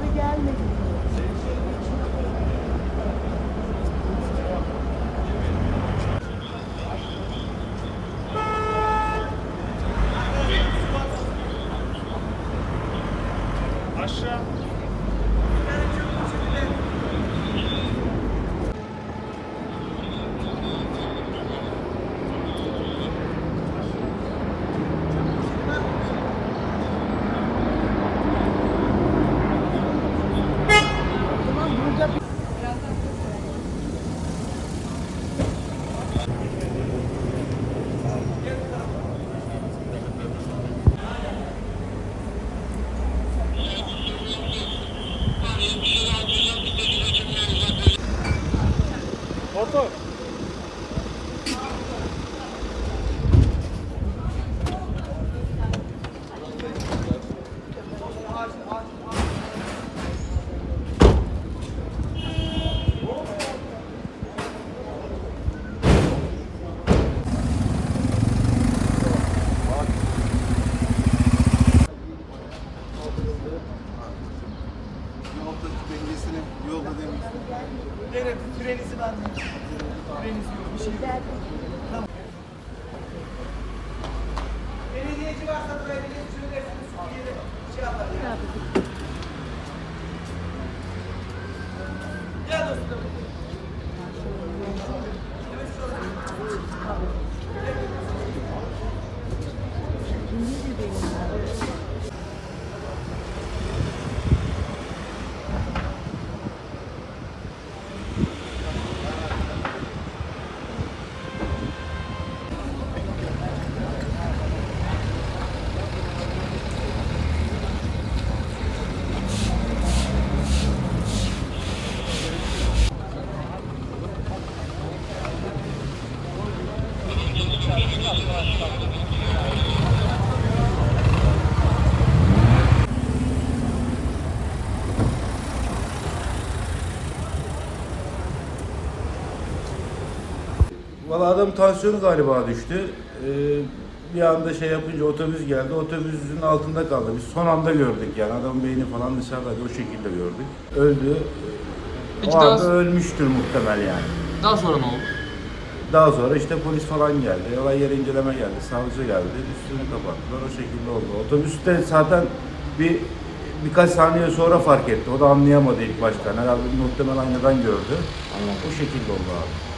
kararı gelmedi. Aşağı. 어떤 yolda demiş. Evet, frenizi ben. Frenizi yok, bir şey yok. Tamam. Belediyeci varsa buraya bir söylersiniz, Valla adam tansiyonu galiba düştü. Ee, bir anda şey yapınca otobüs geldi. Otobüsün altında kaldı. Biz son anda gördük yani. Adamın beyni falan dışarıdaydı. O şekilde gördük. Öldü. Peki o daha- anda ölmüştür muhtemel yani. Daha sonra ne oldu? Daha sonra işte polis falan geldi. Olay yeri inceleme geldi. Savcı geldi. Üstünü kapattılar. O şekilde oldu. Otobüste zaten bir birkaç saniye sonra fark etti. O da anlayamadı ilk başta. Herhalde muhtemelen aynadan gördü. O şekilde oldu abi.